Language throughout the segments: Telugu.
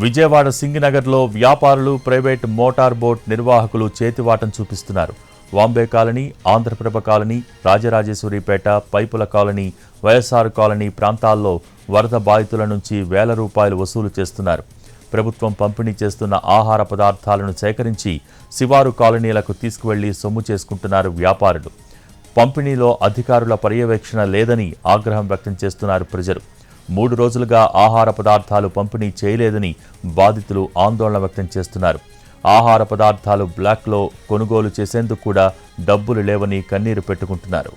విజయవాడ సింగినగర్లో వ్యాపారులు ప్రైవేట్ మోటార్ బోట్ నిర్వాహకులు చేతివాటం చూపిస్తున్నారు. వాంబే కాలనీ ఆంధ్రప్రభ కాలనీ రాజరాజేశ్వరిపేట పైపుల కాలనీ వైఎస్ఆర్ కాలనీ ప్రాంతాల్లో వరద బాధితుల నుంచి వేల రూపాయలు వసూలు చేస్తున్నారు. ప్రభుత్వం పంపిణీ చేస్తున్న ఆహార పదార్థాలను సేకరించి శివారు కాలనీలకు తీసుకువెళ్ళి సొమ్ము చేసుకుంటున్నారు వ్యాపారులు. పంపిణీలో అధికారుల పర్యవేక్షణ లేదని ఆగ్రహం వ్యక్తం చేస్తున్నారు ప్రజలు. మూడు రోజులుగా ఆహార పదార్థాలు పంపిణీ చేయలేదని బాధితులు ఆందోళన వ్యక్తం చేస్తున్నారు. ఆహార పదార్థాలు బ్లాక్లో కొనుగోలు చేసేందుకు కూడా డబ్బులు లేవని కన్నీరు పెట్టుకుంటున్నారు.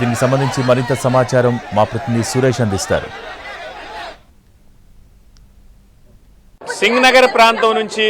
దీనికి సంబంధించి మరింత సమాచారం మా ప్రతినిధి సురేష్ అందిస్తారు. సింగ్ నగర్ ప్రాంతం నుంచి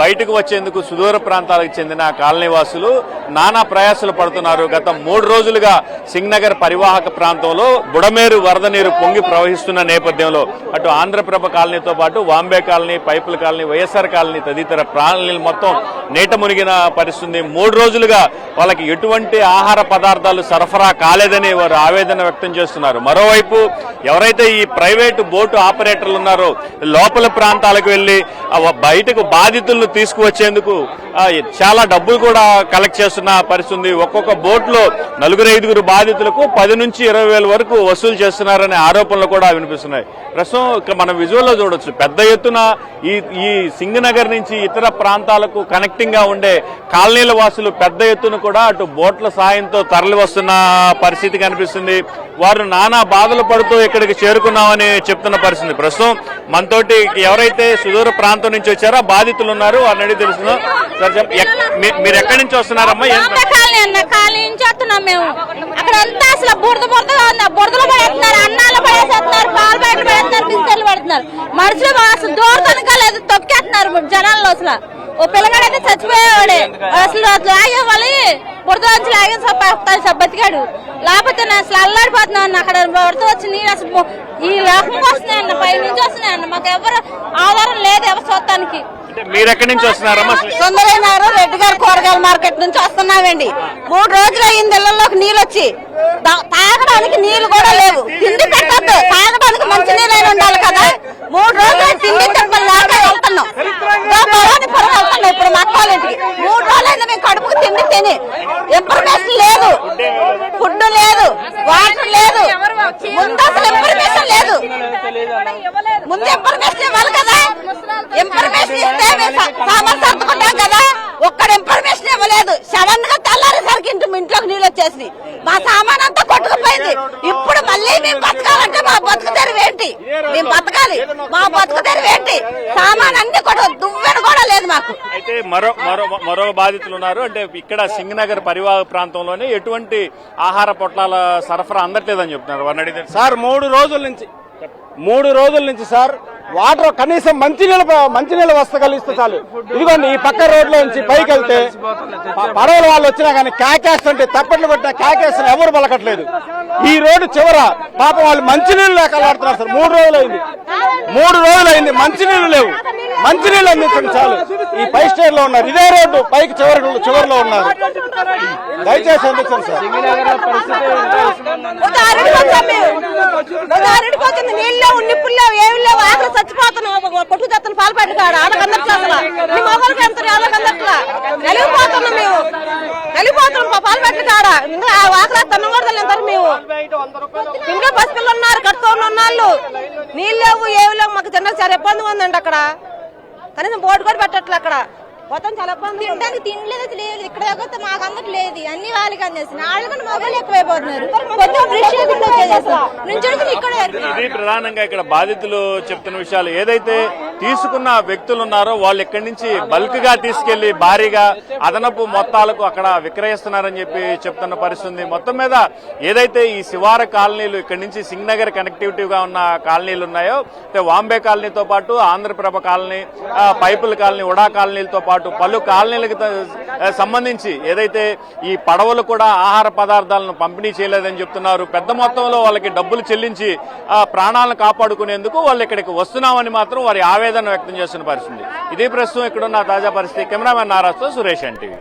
బయటకు వచ్చేందుకు సుదూర ప్రాంతాలకు చెందిన కాలనీవాసులు నానా ప్రయాసలు పడుతున్నారు. గత మూడు రోజులుగా సింగ్నగర్ పరివాహక ప్రాంతంలో బుడమేరు వరద నీరు పొంగి ప్రవహిస్తున్న నేపథ్యంలో అటు ఆంధ్రప్రభ కాలనీతో పాటు వాంబే కాలనీ పైపుల కాలనీ వైఎస్ఆర్ కాలనీ తదితర ప్రాంతాలు మొత్తం నీట మునిగిన పరిస్థితి. మూడు రోజులుగా వాళ్ళకి ఎటువంటి ఆహార పదార్థాలు సరఫరా కాలేదని వారు ఆవేదన వ్యక్తం చేస్తున్నారు. మరోవైపు ఎవరైతే ఈ ప్రైవేటు బోటు ఆపరేటర్లు ఉన్నారో లోపల ప్రాంతాలకు వెళ్ళి బయటకు బాధితులను తీసుకువచ్చేందుకు చాలా డబ్బులు కూడా కలెక్ట్ చేస్తున్న పరిస్థితి ఉంది. ఒక్కొక్క బోట్లో నలుగురు ఐదుగురు బాధితులకు పది నుంచి ఇరవై వేల వరకు వసూలు చేస్తున్నారనే ఆరోపణలు కూడా వినిపిస్తున్నాయి. ప్రస్తుతం మనం విజువల్లో చూడొచ్చు. పెద్ద ఎత్తున ఈ ఈ సింగనగర్ నుంచి ఇతర ప్రాంతాలకు కనెక్టింగ్గా ఉండే కాలనీల వాసులు పెద్ద ఎత్తున కూడా అటు బోట్ల సాయంతో తరలి వస్తున్న పరిస్థితి కనిపిస్తుంది. వారు నానా బాధలు పడుతూ ఇక్కడికి చేరుకున్నామని చెప్తున్న పరిస్థితి. ప్రస్తుతం మనతోటి ఎవరైతే సుదూర ప్రాంతం నుంచి వచ్చారా? బాధితులు ఉన్నారు. వారిని అడిగి మీరు ఎక్కడి నుంచి వస్తున్నారమ్మా? ఏం అన్న నుంచి వస్తున్నాం మేము. అక్కడ అంతా అసలు బురద బురదగా ఉంది. బురదలో పడేస్తున్నారు అన్నాలు పడేసేస్తున్నారు పాలు బయట పడేస్తున్నారు బిస్కెట్లు పడుతున్నారు. మనుషులు అసలు దూరతనక లేదు తొక్కేస్తున్నారు జనాల్లో అసలు. ఓ పిల్లగాడైతే చచ్చిపోయేవాడే. అసలు అసలు లాగే వాళ్ళు బురద నుంచి లాగే సబ్బ బతికాడు. లేకపోతే నేను అసలు అల్లాడిపోతున్నాను అన్న అక్కడ బురద వచ్చి నీళ్ళు అసలు ఈ రకంగా వస్తున్నాయన్న పై నుంచి వస్తున్నాయన్న మాకు ఎవరు ఆధారం లేదు ఎవరు చూడటానికి. అంటే మీరు ఎక్కడి నుంచి వస్తున్నారమ్మా అసలు సుందరైనారు రెడ్డి గారు కూరగాయల మార్కెట్ నుంచి వస్తున్నామండి. మూడు రోజులు అయింది ఇళ్ళలోకి నీళ్ళు వచ్చి. తా- తాగడానికి నీళ్ళు కూడా లేవు. తిండి పెట్టద్దు. తాగడానికి మంచి నీళ్ళైనా ఉండాలి కదా. మూడు రోజులు తిండి తిప్పలు లేక వెళ్తున్నాం. భవానీపురం వెళ్తున్నాం ఇప్పుడు మా ఇంటికి మూడు రోజులైంది మేము కడుపుకు తిండి తిని. ఇన్ఫర్మేషన్ లేదు. ఫుడ్ లేదు. వాటర్ లేదు. ముందు అసలు ఇన్ఫర్మేషన్ లేదు. ముందు ఇన్ఫర్మేషన్ ఇవ్వాలి కదా? ఇన్ఫర్మేషన్ ఇస్తే సామాన్ సర్దుకుంటాం కదా? ఒక్కడ ఇన్ఫర్మేషన్ ఇవ్వలేదు. సడన్గా తెల్లారేసరికి ఇంటి ఇంట్లోకి నీళ్ళు వచ్చేసి మా సామాన్ అంతా కొట్టుకుపోయింది ఇప్పుడు మళ్ళీ మేము బతకాలంటే మా బతుకు తెరువు ఏంటి మేము బతకాలి. మా బతుకు తెరువు ఏంటి? సామాన్ అన్ని కూడా దువ్వెన కూడా లేదు మాకు. అయితే మరో మరో మరో బాధితులు ఉన్నారు. అంటే ఇక్కడ సింగనగర్ పరివాహక ప్రాంతంలోనే ఎటువంటి ఆహార పొట్లాల సరఫరా అందట్లేదని చెప్తున్నారు. వారిని అడిగితే సార్ మూడు రోజుల నుంచి మూడు రోజుల నుంచి సార్ వాటర్ కనీసం మంచినీళ్ళ మంచినీళ్ళ వస్త కలిస్తే చాలు. ఇదిగోండి ఈ పక్క రోడ్లో నుంచి పైకి వెళ్తే పడవల వాళ్ళు వచ్చినా కానీ కాకేస్తుంటే తప్పట్లు కొట్టినా కాకేస్తున్నా ఎవరు పలకట్లేదు. ఈ రోడ్డు చివర పాపం వాళ్ళు మంచినీళ్ళు లేక అల్లాడుతున్నారు సార్. మూడు రోజులు అయింది మూడు రోజులు అయింది మంచినీళ్ళు లేవు. మంచినీళ్ళు అందించండి చాలు. ఈ పై స్టేర్లో ఉన్నారు. ఇదే రోడ్డు పైకి చివరి చివరిలో ఉన్నారు. దయచేసి అందించండి సార్. ఒక అరటికి నీళ్ళు లేవు లేవు చచ్చిపోతున్నాం కొట్టు పాలు ఆడకందట్లా అసలు మీ కలిగిపోతున్నాం మేము. కలిగిపోతున్నాం పా- పాలు పెట్టుకాడ. ఇంకా ఆ తన్నం కూడా మేము? ఇంకా పసిపిల్లలు ఉన్నారు కడుతూ ఉన్న వాళ్ళు నీళ్ళు లేవు ఏమి లేవు. మాకు చిన్న చాలా ఇబ్బందిగా ఉందండి అక్కడ. కనీసం బోర్డు కూడా పెట్టట్లే అక్కడ. మొత్తం చాలా ఇబ్బంది తినడానికి తినలేదు లేదు. ఇక్కడ దగ్గర మాకు అందరికి లేదు. అన్ని వాళ్ళకి అందేస్తుంది వాళ్ళకంటే మొబైల్ ఎక్కువైపోతున్నారు. ఇక్కడ ఇది ప్రధానంగా ఇక్కడ బాధితులు చెప్తున్న విషయాలు. ఏదైతే తీసుకున్న వ్యక్తులు ఉన్నారో వాళ్ళు ఇక్కడి నుంచి బల్క్గా తీసుకెళ్ళి భారీగా అదనపు మొత్తాలకు అక్కడ విక్రయిస్తున్నారని చెప్పి చెప్తున్న పరిస్థితి ఉంది. మొత్తం మీద ఏదైతే ఈ శివార కాలనీలు ఇక్కడి నుంచి సింగ్ నగర్ కనెక్టివిటీగా ఉన్న కాలనీలు ఉన్నాయో అంటే వాంబే కాలనీతో పాటు ఆంధ్రప్రభ కాలనీ పైపుల కాలనీ ఉడా కాలనీలతో పాటు పలు కాలనీలకు సంబంధించి ఏదైతే ఈ పడవలు కూడా ఆహార పదార్థాలను పంపిణీ చేయలేదని చెప్తున్నారు. పెద్ద మొత్తంలో వాళ్ళకి డబ్బులు చెల్లించి ప్రాణాలను కాపాడుకునేందుకు వాళ్ళు ఇక్కడికి వస్తున్నామని మాత్రం వారి ఆవేదన వ్యక్తం చేస్తున్న పరిస్థితి. ఇదే ప్రస్తుతం ఇక్కడున్న తాజా పరిస్థితి. కెమెరామెన్ నారాస్తో సురేష్ ఎన్టీవీ.